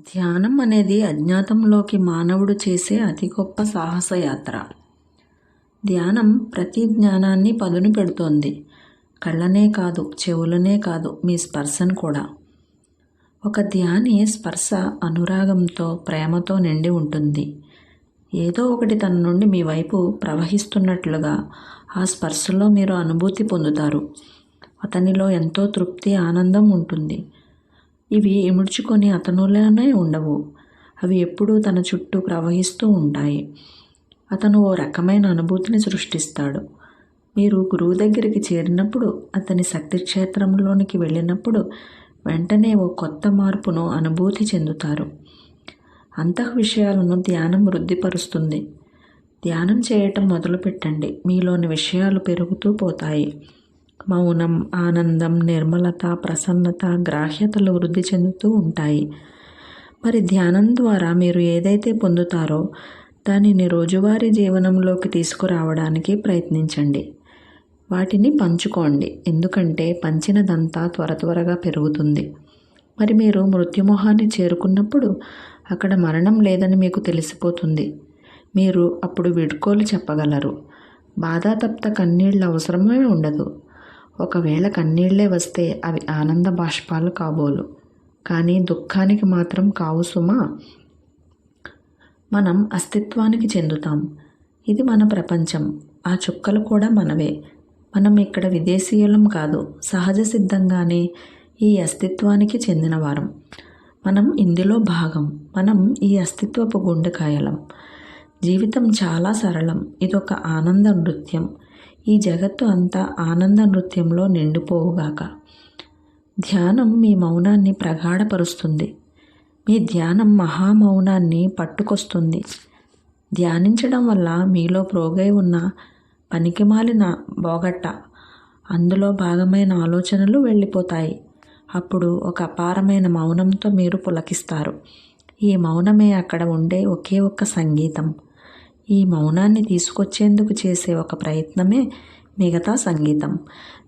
ధ్యానం అనేది అజ్ఞాతంలోకి మానవుడు చేసే అతి గొప్ప సాహసయాత్ర. ధ్యానం ప్రతి జ్ఞానాన్ని పదును పెడుతోంది. కళ్ళనే కాదు చెవులనే కాదు మీ స్పర్శను కూడా. ఒక ధ్యాని స్పర్శ అనురాగంతో ప్రేమతో నిండి ఉంటుంది. ఏదో ఒకటి తన నుండి మీ వైపు ప్రవహిస్తున్నట్లుగా ఆ స్పర్శలో మీరు అనుభూతి పొందుతారు. అతనిలో ఎంతో తృప్తి ఆనందం ఉంటుంది. ఇవి ఇముడ్చుకొని అతనులోనే ఉండవు. అవి ఎప్పుడూ తన చుట్టూ ప్రవహిస్తూ ఉంటాయి. అతను ఓ రకమైన అనుభూతిని సృష్టిస్తాడు. మీరు గురువు దగ్గరికి చేరినప్పుడు అతని శక్తి క్షేత్రంలోనికి వెళ్ళినప్పుడు వెంటనే ఓ కొత్త మార్పును అనుభూతి చెందుతారు. అంతః విషయాలను ధ్యానం వృద్ధిపరుస్తుంది. ధ్యానం చేయటం మొదలుపెట్టండి. మీలోని విషయాలు పెరుగుతూ పోతాయి. మౌనం ఆనందం నిర్మలత ప్రసన్నత గ్రాహ్యతలు వృద్ధి చెందుతూ ఉంటాయి. మరి ధ్యానం ద్వారా మీరు ఏదైతే పొందుతారో దానిని రోజువారీ జీవనంలోకి తీసుకురావడానికి ప్రయత్నించండి. వాటిని పంచుకోండి. ఎందుకంటే పంచినదంతా త్వర త్వరగా పెరుగుతుంది. మరి మీరు మృత్యుమోహాన్ని చేరుకున్నప్పుడు అక్కడ మరణం లేదని మీకు తెలిసిపోతుంది. మీరు అప్పుడు విడుకోలు చెప్పగలరు. బాధాతప్త కన్నీళ్ళ అవసరమే ఉండదు. ఒకవేళ కన్నీళ్ళే వస్తే అవి ఆనంద బాష్పాలు కాబోలు. కానీ దుఃఖానికి మాత్రం కావు సుమా. మనం అస్తిత్వానికి చెందుతాం. ఇది మన ప్రపంచం. ఆ చుక్కలు కూడా మనవే. మనం ఇక్కడ విదేశీయులం కాదు. సహజ సిద్ధంగానే ఈ అస్తిత్వానికి చెందినవారం. మనం ఇందులో భాగం. మనం ఈ అస్తిత్వపు గుండెకాయలం జీవితం చాలా సరళం. ఇదొక ఆనంద నృత్యం. ఈ జగత్తు అంతా ఆనంద నృత్యంలో నిండిపోవుగాక. ధ్యానం మీ మౌనాన్ని ప్రగాఢపరుస్తుంది. మీ ధ్యానం మహామౌనాన్ని పట్టుకొస్తుంది. ధ్యానించడం వల్ల మీలో ప్రోగై ఉన్న పనికిమాలిన బోగట్ట అందులో భాగమైన ఆలోచనలు వెళ్ళిపోతాయి. అప్పుడు ఒక అపారమైన మౌనంతో మీరు పులకిస్తారు. ఈ మౌనమే అక్కడ ఉండే ఒకే ఒక్క సంగీతం. ఈ మౌనాన్ని తీసుకొచ్చేందుకు చేసే ఒక ప్రయత్నమే మిగతా సంగీతం.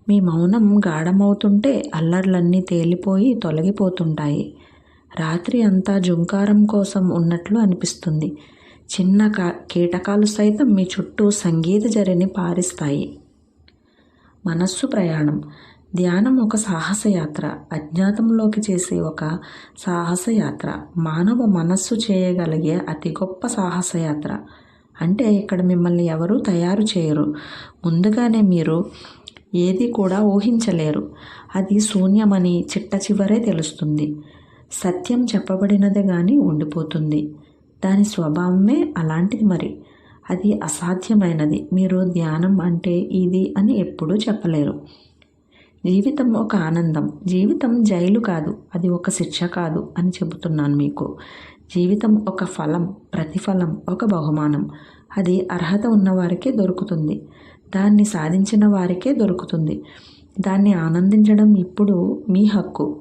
మీ మౌనం గాఢమవుతుంటే అల్లర్లన్నీ తేలిపోయి తొలగిపోతుంటాయి. రాత్రి అంతా జుంకారం కోసం ఉన్నట్లు అనిపిస్తుంది. చిన్న కా కీటకాలు సైతం మీ చుట్టూ సంగీత జరిని పారిస్తాయి. మనస్సు ప్రయాణం. ధ్యానం ఒక సాహసయాత్ర. అజ్ఞాతంలోకి చేసే ఒక సాహసయాత్ర. మానవ మనస్సు చేయగలిగే అతి గొప్ప సాహసయాత్ర. అంటే ఇక్కడ మిమ్మల్ని ఎవరూ తయారు చేయరు. ముందుగానే మీరు ఏది కూడా ఊహించలేరు. అది శూన్యమని చిట్ట చివరే తెలుస్తుంది. సత్యం చెప్పబడినదే కానీ ఉండిపోతుంది. దాని స్వభావమే అలాంటిది మరి. అది అసాధ్యమైనది. మీరు ధ్యానం అంటే ఇది అని ఎప్పుడూ చెప్పలేరు. జీవితం ఒక ఆనందం. జీవితం జైలు కాదు. అది ఒక శిక్ష కాదు అని చెబుతున్నాను మీకు. జీవితం ఒక ఫలం ప్రతిఫలం ఒక బహుమానం. అది అర్హత ఉన్నవారికే దొరుకుతుంది. దాన్ని సాధించిన వారికే దొరుకుతుంది. దాన్ని ఆనందించడం ఇప్పుడు మీ హక్కు.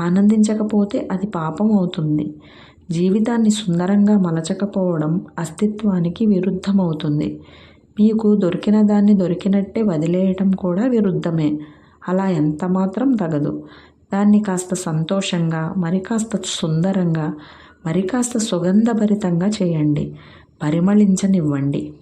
ఆనందించకపోతే అది పాపం అవుతుంది. జీవితాన్ని సుందరంగా మలచకపోవడం అస్తిత్వానికి విరుద్ధమవుతుంది. మీకు దొరికిన దాన్ని దొరికినట్టే వదిలేయటం కూడా విరుద్ధమే. అలా ఎంత మాత్రం తగదు. దాన్ని కాస్త సంతోషంగా మరి కాస్త సుందరంగా మరి కాస్త సుగంధభరితంగా చేయండి. పరిమళించనివ్వండి.